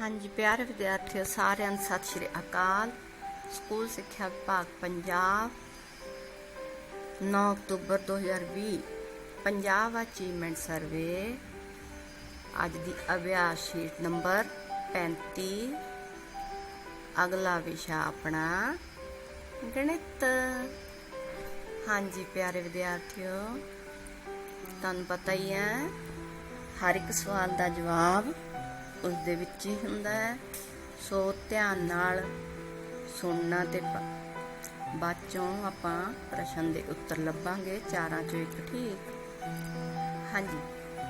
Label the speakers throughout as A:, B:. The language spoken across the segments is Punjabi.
A: ਹਾਂਜੀ, ਪਿਆਰੇ ਵਿਦਿਆਰਥੀਓ, ਸਾਰਿਆਂ ਨੂੰ ਸਤਿ ਸ਼੍ਰੀ ਅਕਾਲ। ਸਕੂਲ ਸਿੱਖਿਆ ਵਿਭਾਗ ਪੰਜਾਬ 9 ਅਕਤੂਬਰ 2020 ਪੰਜਾਬ ਅਚੀਵਮੈਂਟ ਸਰਵੇ ਅੱਜ ਦੀ ਅਭਿਆਸ ਸ਼ੀਟ ਨੰਬਰ 35 ਅਗਲਾ ਵਿਸ਼ਾ ਆਪਣਾ, ਗਣਿਤ। ਹਾਂਜੀ, ਪਿਆਰੇ ਵਿਦਿਆਰਥੀਓ, ਤੁਹਾਨੂੰ ਪਤਾ ਹੀ ਹੈ, ਹਰ ਇੱਕ ਸਵਾਲ ਦਾ ਜਵਾਬ ਉਸ ਦੇ ਵਿੱਚ ਹੀ ਹੁੰਦਾ ਹੈ। ਸੋ ਧਿਆਨ ਨਾਲ ਸੁਣਨਾ ਤੇ ਬ- ਬਾਅਦ ਚੋਂ ਆਪਾਂ ਪ੍ਰਸ਼ਨ ਦੇ ਉੱਤਰ ਲੱਭਾਂਗੇ। ਚਾਰਾਂ ਚੋਂ ਇੱਕ ਠੀਕ। ਹਾਂਜੀ।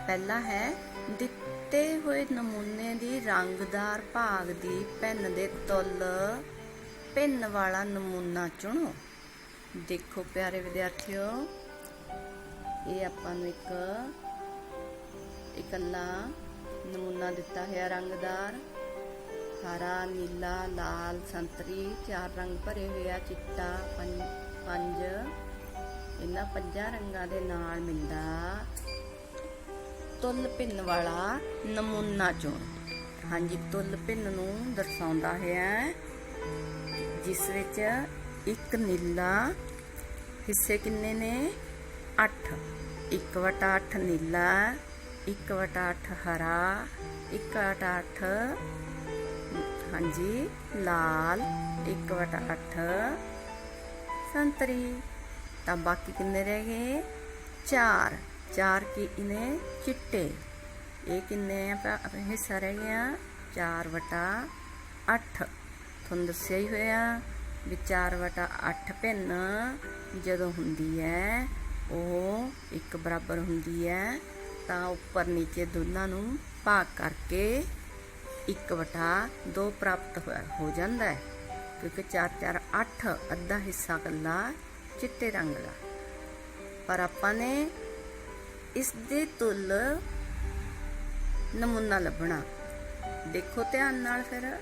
A: ਪਹਿਲਾ ਹੈ, ਦਿੱਤੇ ਹੋਏ ਨਮੂਨੇ ਦੀ ਰੰਗਦਾਰ ਭਾਗ ਦੀ ਪੈਨ ਦੇ ਤੁਲ, ਪੈਨ ਵਾਲਾ ਨਮੂਨਾ ਚੁਣੋ। ਦੇਖੋ ਪਿਆਰੇ ਵਿਦਿਆਰਥੀਓ, ਇਹ ਆਪਾਂ ਨੂੰ ਇੱਕ, ਇਕੱਲਾ ਨਮੂਨਾ ਦਿੱਤਾ ਹੋਇਆ ਰੰਗਦਾਰ। ਹਰਾ, ਨੀਲਾ, ਲਾਲ, ਸੰਤਰੀ, ਚਾਰ ਰੰਗ ਭਰੇ ਹੋਏ ਚਿੱਟਾ, ਪੰਜ ਪੰਜ। ਇਹਨਾਂ ਪੰਜਾਂ ਰੰਗਾਂ ਦੇ ਨਾਲ ਮਿਲਦਾ ਤੁੱਲ ਭਿੰਨ ਵਾਲਾ ਨਮੂਨਾ ਚੋਣ ਹਾਂਜੀ, ਤੁਲ ਭਿੰਨ ਨੂੰ ਦਰਸਾਉਂਦਾ ਹੈ, ਜਿਸ ਵਿੱਚ ਇੱਕ ਨੀਲਾ ਹਿੱਸੇ ਕਿੰਨੇ ਨੇ? 8 1 ਵਟਾ 8 ਨੀਲਾ 1 ਵਟਾ 8 ਹਰਾ 1 ਵਟਾ 8 ਹਾਂਜੀ, ਲਾਲ 1 ਵਟਾ 8 ਸੰਤਰੀ। ਤਾਂ ਬਾਕੀ ਕਿੰਨੇ ਰਹਿ ਗਏ? 4 4 ਕੀ ਇਨੇ ਚਿੱਟੇ। ਇਹ ਕਿੰਨੇ ਆ ਭਾ- ਹਿੱਸਾ ਰਹਿ ਗਿਆ। 4 ਵਟਾ 8 ਤੁਹਾਨੂੰ ਦੱਸਿਆ ਹੀ ਹੋਇਆ ਵੀ 4 ਵਟਾ 8 ਭਿੰਨ ਜਦੋਂ ਹੁੰਦੀ ਹੈ, ਉਹ ਇੱਕ ਬਰਾਬਰ ਹੁੰਦੀ ਹੈ। ਤਾਂ ਉੱਪਰ ਨੀਚੇ ਦੋਨਾਂ ਨੂੰ ਭਾਗ ਕਰਕੇ 1 ਵਟਾ 2 ਪ੍ਰਾਪਤ ਹੋਇਆ- ਹੋ ਜਾਂਦਾ ਹੈ, ਕਿਉਂਕਿ 4 4 8 ਅੱਧਾ ਹਿੱਸਾ ਕੱਲਾ ਚਿੱਟੇ ਰੰਗ ਦਾ। ਪਰ ਆਪਾਂ ਨੇ ਇਸ ਦੇ ਤੁਲ ਨਮੂਨਾ ਲੱਭਣਾ। ਦੇਖੋ ਧਿਆਨ ਨਾਲ ਫਿਰ,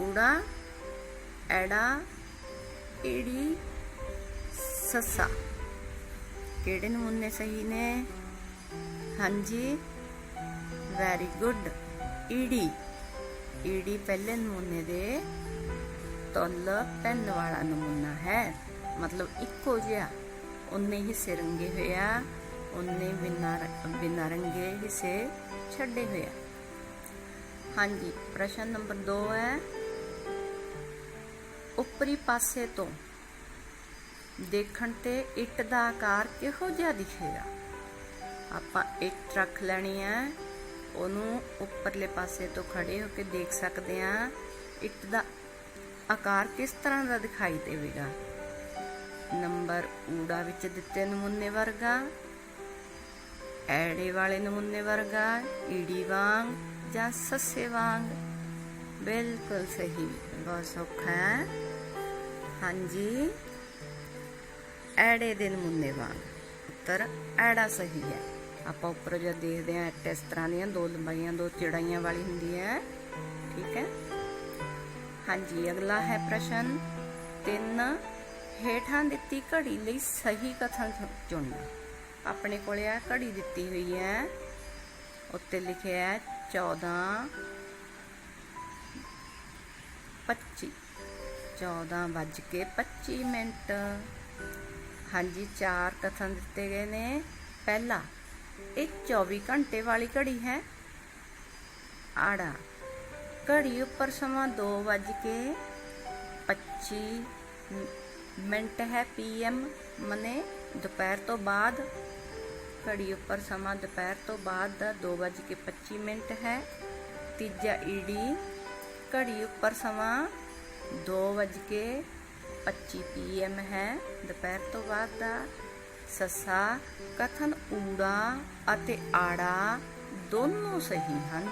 A: ਊੜਾ, ਐੜਾ ਏੜੀ ਸੱਸਾ। ਕਿਹੜੇ ਨਮੂਨੇ ਸਹੀ ਨੇ? ਹਾਂਜੀ। Very good ਈੜੀ। ਈੜੀ ਪਹਿਲੇ ਨਮੂਨੇ ਦੇ ਤੁੱਲ ਪੈਨ ਵਾਲਾ ਨਮੂਨਾ ਹੈ। ਮਤਲਬ ਇੱਕੋ ਜਿਹਾ। ਉਨੇ ਹਿੱਸੇ ਰੰਗੇ ਹੋਏ ਆ। ਉਨੇ ਬਿਨਾਂ ਰ- ਬਿਨਾਂ ਰੰਗੇ ਹਿੱਸੇ ਛੱਡੇ ਹੋਏ ਆ। ਹਾਂਜੀ, ਪ੍ਰਸ਼ਨ ਨੰਬਰ 2 ਹੈ। ਉੱਪਰੀ ਪਾਸੇ ਤੋਂ ਦੇਖਣ ਤੇ ਇੱਟ ਦਾ ਆਕਾਰ ਕਿਹੋ ਜਿਹਾ ਦਿਖੇਗਾ? ਆਪਾਂ ਇੱਟ ਰੱਖ ਲੈਣੀ ਹੈ ਉਹਨੂੰ ਉੱਪਰਲੇ ਪਾਸੇ ਤੋਂ ਖੜੇ ਹੋ ਕੇ ਦੇਖ ਸਕਦੇ ਆ। ਇੱਟ ਦਾ ਆਕਾਰ ਕਿਸ ਤਰ੍ਹਾਂ ਦਾ ਦਿਖਾਈ ਦੇਵੇਗਾ? ਨੰਬਰ ਊੜਾ ਵਿੱਚ ਦਿੱਤੇ ਨਮੂਨੇ ਵਰਗਾ, ਐੜੇ ਵਾਲੇ ਨਮੂਨੇ ਵਰਗਾ, ਈੜੀ ਵਾਂਗ ਜਾਂ ਸੱਸੇ ਵਾਂਗ। ਬਿਲਕੁਲ ਸਹੀ, ਬਹੁਤ ਸੌਖਾ ਹੈ। ਹਾਂਜੀ, ਐੜੇ ਦੇ ਨਮੂਨੇ ਵਾਂਗ। ਉੱਤਰ, ਐੜਾ ਸਹੀ ਹੈ। ਆਪਾਂ ਉੱਪਰ ਜਦ ਦੇਖਦੇ ਹਾਂ ਐਟ ਇਸ ਤਰ੍ਹਾਂ ਦੀਆਂ ਦੋ ਲੰਬਾਈਆਂ, ਦੋ ਚੜਾਈਆਂ ਵਾਲੀ ਹੁੰਦੀ ਹੈ। ਠੀਕ ਹੈ? ਹਾਂਜੀ, ਅਗਲਾ ਹੈ ਪ੍ਰਸ਼ਨ 3 ਹੇਠਾਂ ਦਿੱਤੀ ਘੜੀ ਲਈ ਸਹੀ ਕਥਨ ਚੁਣਨਾ। ਆਪਣੇ ਕੋਲੇ ਆ ਘੜੀ ਦਿੱਤੀ ਹੋਈ ਹੈ। ਉੱਤੇ ਲਿਖਿਆ ਹੈ 14 25 14 ਵੱਜ ਕੇ 25 ਮਿੰਟ। ਹਾਂਜੀ, ਚਾਰ ਕਥਨ ਦਿੱਤੇ ਗਏ ਨੇ। ਪਹਿਲਾ ਇਹ 24 ਘੰਟੇ ਵਾਲੀ ਘੜੀ ਹੈ ਆੜਾ ਘੜੀ ਉੱਪਰ ਸਮਾਂ 2 ਵੱਜ ਕੇ 25 ਮ- ਮਿੰਟ ਹੈ ਪੀਐਮ ਮਨੇ ਦੁਪਹਿਰ ਤੋਂ ਬਾਅਦ ਘੜੀ ਉੱਪਰ ਸਮਾਂ ਦੁਪਹਿਰ ਤੋਂ ਬਾਅਦ ਦਾ 2:25 ਮਿੰਟ ਹੈ ਤੀਜਾ ਈਡੀ ਘੜੀ ਉੱਪਰ ਸਮਾਂ 2:25 ਪੀਐਮ ਹੈ ਦੁਪਹਿਰ ਤੋਂ ਬਾਅਦ ਦਾ ਸੱਸਾ, ਕਥਨ ਊੜਾ ਅਤੇ ਆੜਾ ਦੋਨੋਂ ਸਹੀ ਹਨ।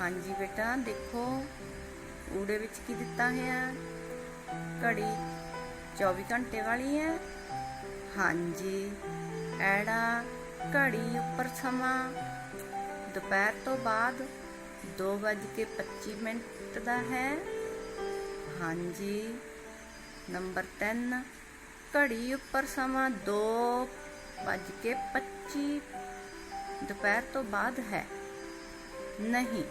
A: ਹਾਂਜੀ ਬੇਟਾ, ਦੇਖੋ, ਊੜੇ ਵਿੱਚ ਕੀ ਦਿੱਤਾ ਹੈ ਘੜੀ 24 ਘੰਟੇ ਵਾਲੀ ਹੈ। ਹਾਂਜੀ, ਐੜਾ ਘੜੀ ਉੱਪਰ ਸਮਾਂ। ਦੁਪਹਿਰ ਤੋਂ ਬਾਅਦ 2:25 ਮਿੰਟ ਦਾ ਹੈ। ਹਾਂਜੀ, ਨੰਬਰ 3 ਘੜੀ ਉੱਪਰ ਸਮਾਂ 2:25 ਦੁਪਹਿਰ ਤੋਂ ਬਾਅਦ ਹੈ। ਨਹੀਂ,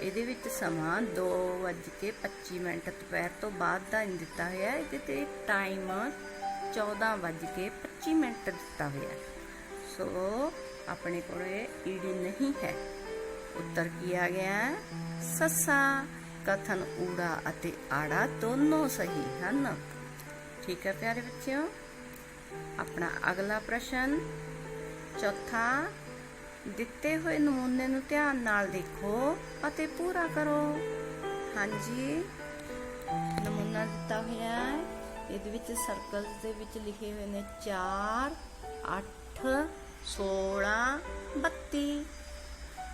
A: ਇਹਦੇ ਵਿੱਚ ਸਮਾਂ 2:25 ਮਿੰਟ ਦੁਪਹਿਰ ਤੋਂ ਬਾਅਦ ਦਾ ਦਿੱਤਾ ਹੋਇਆ। ਹੈ। ਇਹਦੇ ਤੇ ਟਾਈਮ 14:25 ਮਿੰਟ ਦਿੱਤਾ ਹੋਇਆ। ਹੈ। ਸੋ, ਆਪਣੇ ਕੋਲੇ ਈਡੀ ਨਹੀਂ ਹੈ। ਉੱਤਰ ਕੀ ਆ ਗਿਆ? ਸੱਸਾ, ਕਥਨ, ਊੜਾ ਅਤੇ ਆੜਾ ਦੋਨੋਂ ਸਹੀ ਹਨ। ਠੀਕ ਹੈ ਪਿਆਰੇ ਬੱਚਿਓ। ਆਪਣਾ ਅਗਲਾ ਪ੍ਰਸ਼ਨ, ਚੌਥਾ, ਦਿੱਤੇ ਹੋਏ ਨਮੂਨੇ ਨੂੰ ਧਿਆਨ ਨਾਲ ਦੇਖੋ ਅਤੇ ਪੂਰਾ ਕਰੋ। ਹਾਂਜੀ, ਨਮੂਨਾ ਦਿੱਤਾ ਹੋਇਆ ਹੈ। ਇਹਦੇ ਵਿੱਚ ਸਰਕਲਸ ਦੇ ਵਿੱਚ ਲਿਖੇ ਹੋਏ ਨੇ 4 8 16 32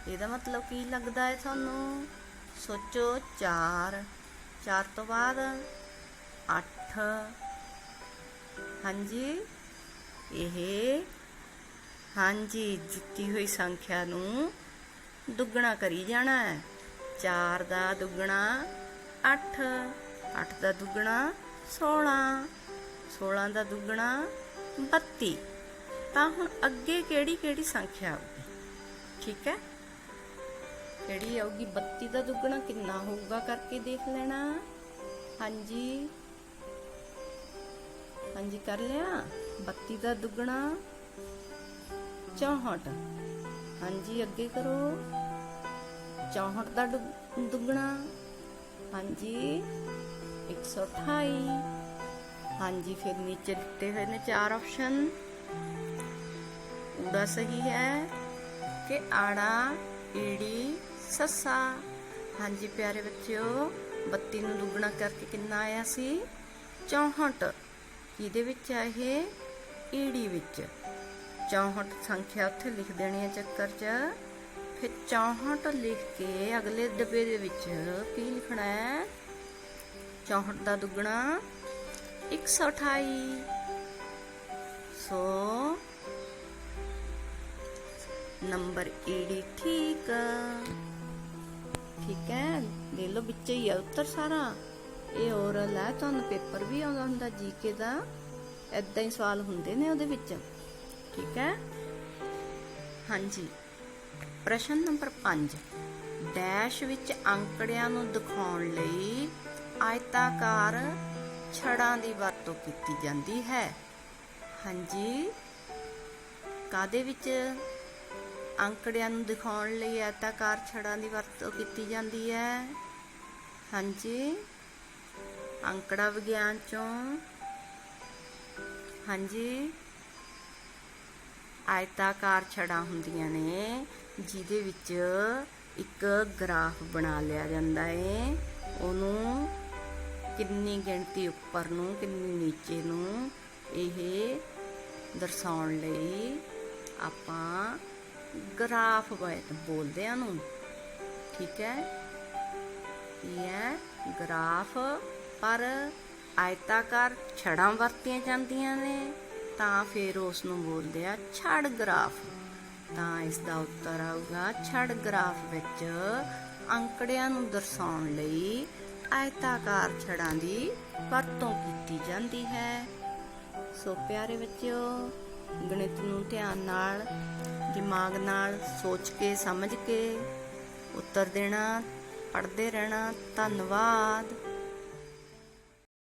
A: ਇਹਦਾ ਮਤਲਬ ਕੀ ਲੱਗਦਾ ਹੈ ਤੁਹਾਨੂੰ? ਸੋਚੋ 4 4 ਤੋਂ ਬਾਅਦ 8 ਹਾਂਜੀ। ਇਹ ਹਾਂਜੀ ਦਿੱਤੀ ਹੋਈ ਸੰਖਿਆ ਨੂੰ ਦੁੱਗਣਾ ਕਰੀ ਜਾਣਾ ਹੈ। 4 ਦਾ ਦੁੱਗਣਾ 8 8 ਦਾ ਦੁੱਗਣਾ 16 16 ਦਾ ਦੁੱਗਣਾ 32 ਤਾਂ ਹੁਣ ਅੱਗੇ ਕਿਹੜੀ ਕਿਹੜੀ ਸੰਖਿਆ ਆਊਗੀ? ਠੀਕ ਹੈ? ਕਿਹੜੀ ਆਊਗੀ? 32 ਦਾ ਦੁੱਗਣਾ ਕਿੰਨਾ ਹੋਊਗਾ ਕਰਕੇ ਦੇਖ ਲੈਣਾ। ਹਾਂਜੀ। ਹਾਂਜੀ ਕਰ ਲਿਆ 32 ਦਾ ਦੁੱਗਣਾ 64 ਹਾਂਜੀ, ਅੱਗੇ ਕਰੋ। 64 ਦਾ ਦੁ- ਦੁੱਗਣਾ। ਹਾਂਜੀ 128 ਹਾਂਜੀ, ਫਿਰ ਨੀਚੇ ਦਿੱਤੇ ਹੋਏ ਨੇ ਚਾਰ ਆਪਸ਼ਨ ਊੜਾ ਸਹੀ ਹੈ ਕਿ ਆੜਾ ਈੜੀ ਸੱਸਾ। ਹਾਂਜੀ, ਪਿਆਰੇ ਬੱਚਿਓ 32 ਨੂੰ ਦੁੱਗਣਾ ਕਰਕੇ ਕਿੰਨਾ ਆਇਆ ਸੀ? 64 ਕਿਹਦੇ ਵਿੱਚ ਆ ਇਹ ਈੜੀ ਵਿੱਚ। 64 ਸੰਖਿਆ ਉੱਥੇ ਲਿਖ ਦੇਣੀ ਹੈ ਚੱਕਰ 'ਚ। ਫਿਰ 64 ਲਿਖ ਕੇ ਅਗਲੇ ਡੱਬੇ ਦੇ ਵਿੱਚ ਕੀ ਲਿਖਣਾ ਹੈ? 64 ਦਾ ਦੁੱਗਣਾ 128 ਸੋ ਨੰਬਰ ਈੜੀ ਠੀਕ। ਠੀਕ ਹੈ? ਲੈ ਲਓ ਵਿੱਚ ਹੀ ਆ ਉੱਤਰ ਸਾਰਾ। ਇਹ ਓਰਲ ਹੈ ਤੁਹਾਨੂੰ ਪੇਪਰ ਵੀ ਆਉਂਦਾ ਹੁੰਦਾ ਜੀਕੇ ਦਾ। ਐਦਾਂ ਹੀ ਸਵਾਲ ਹੁੰਦੇ ਨੇ ਉਹਦੇ ਵਿੱਚ। ਠੀਕ ਹੈ? ਹਾਂਜੀ। ਪ੍ਰਸ਼ਨ ਨੰਬਰ 5 ਡੈਸ਼ ਵਿੱਚ ਅੰਕੜਿਆਂ ਨੂੰ ਦਿਖਾਉਣ ਲਈ ਆਇਤਾਕਾਰ ਛੜਾਂ ਦੀ ਵਰਤੋਂ ਕੀਤੀ ਜਾਂਦੀ ਹੈ। ਹਾਂਜੀ। ਕਾਦੇ ਵਿੱਚ? ਅੰਕੜਿਆਂ ਨੂੰ ਦਿਖਾਉਣ ਲਈ ਆਇਤਾਕਾਰ ਛੜਾਂ ਦੀ ਵਰਤੋਂ ਕੀਤੀ ਜਾਂਦੀ ਹੈ। ਹਾਂਜੀ। ਅੰਕੜਾ ਵਿਗਿਆਨ ਚੋਂ। ਹਾਂਜੀ। ਆਇਤਾਕਾਰ ਛੜਾਂ ਹੁੰਦੀਆਂ ਨੇ, ਜਿਹਦੇ ਵਿੱਚ ਇੱਕ ਗ੍ਰਾਫ ਬਣਾ ਲਿਆ ਜਾਂਦਾ ਏ। ਉਹਨੂੰ ਕਿੰਨੀ ਗਿਣਤੀ ਉੱਪਰ ਨੂੰ, ਕਿੰਨੀ ਨੀਚੇ ਨੂੰ ਇਹ ਦਰਸਾਉਣ ਲਈ ਆਪਾਂ ਗ੍ਰਾਫ ਬੋਲਦੇ ਆ ਨੂੰ ਠੀਕ ਹੈ। ਇਹ ਹੈ ਗ੍ਰਾਫ, ਪਰ ਆਇਤਾਕਾਰ ਛੜਾਂ ਵਰਤੀਆਂ ਜਾਂਦੀਆਂ ਨੇ, ਤਾਂ ਫਿਰ ਉਸ ਨੂੰ ਬੋਲਦੇ ਆ ਛੜ ਗ੍ਰਾਫ। ਤਾਂ ਇਸ ਦਾ ਉੱਤਰ ਆਊਗਾ ਛੜ ਗ੍ਰਾਫ ਵਿੱਚ ਅੰਕੜਿਆਂ ਨੂੰ ਦਰਸਾਉਣ ਲਈ ਆਇਤਾਕਾਰ ਛੜਾਂ ਦੀ ਵਰਤੋਂ ਕੀਤੀ ਜਾਂਦੀ ਹੈ। ਸੋ ਪਿਆਰੇ ਬੱਚਿਓ, ਗਣਿਤ ਨੂੰ ਧਿਆਨ ਨਾਲ, ਦਿਮਾਗ ਨਾਲ ਸੋਚ ਕੇ, ਸਮਝ ਕੇ ਉੱਤਰ ਦੇਣਾ ਪੜ੍ਹਦੇ ਰਹਿਣਾ ਧੰਨਵਾਦ।